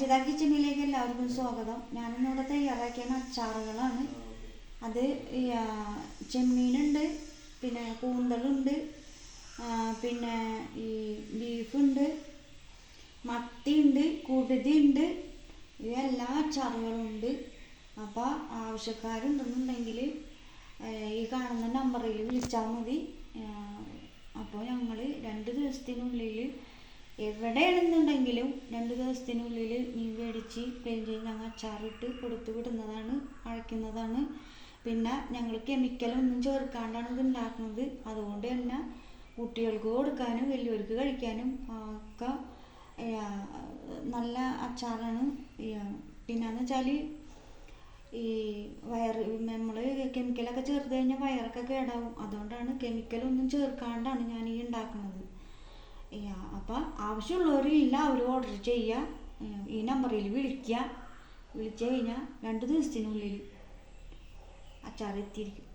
അജിത കിച്ചണിലേക്ക് എല്ലാവർക്കും സ്വാഗതം. ഞാനിന്നിവിടെ തയ്യാറാക്കിയാണ് അച്ചാറുകളാണ്. അത് ചെമ്മീനുണ്ട് പിന്നെ കൂന്തലുണ്ട് ആ, പിന്നെ ഈ ബീഫുണ്ട് മത്തിയുണ്ട് കുടുതിയുണ്ട് ഇവയെല്ലാ അച്ചാറുകളും ഉണ്ട്. അപ്പോൾ ആവശ്യക്കാരുണ്ടെന്നുണ്ടെങ്കിൽ ഈ കാണുന്ന നമ്പറിൽ വിളിച്ചാൽ മതി. അപ്പോൾ ഞങ്ങൾ രണ്ട് ദിവസത്തിനുള്ളിൽ എവിടെയാണെന്നുണ്ടെങ്കിലും രണ്ട് ദിവസത്തിനുള്ളിൽ മീൻ മേടിച്ച് ക്ലീൻ ചെയ്ത് ഞങ്ങൾ അച്ചാറിട്ട് കൊടുത്തു വിടുന്നതാണ് അയക്കുന്നതാണ് പിന്നെ ഞങ്ങൾ കെമിക്കലൊന്നും ചേർക്കാണ്ടാണ് ഇത് ഉണ്ടാക്കുന്നത്. അതുകൊണ്ട് തന്നെ കുട്ടികൾക്ക് കൊടുക്കാനും വലിയവർക്ക് കഴിക്കാനും ഒക്കെ നല്ല അച്ചാറാണ്. പിന്നെന്ന് വെച്ചാൽ ഈ വയറ് നമ്മൾ കെമിക്കലൊക്കെ ചേർത്ത് കഴിഞ്ഞാൽ വയറൊക്കെ കേടാവും. അതുകൊണ്ടാണ് കെമിക്കലൊന്നും ചേർക്കാണ്ടാണ് ഞാൻ ഈ ഉണ്ടാക്കുന്നത്. അപ്പം ആവശ്യമുള്ളവർ എല്ലാവരും ഓർഡർ ചെയ്യുക ഈ നമ്പറിൽ വിളിക്കുക വിളിച്ചു കഴിഞ്ഞാൽ രണ്ട് ദിവസത്തിനുള്ളിൽ അച്ചാർ എത്തിയിരിക്കും.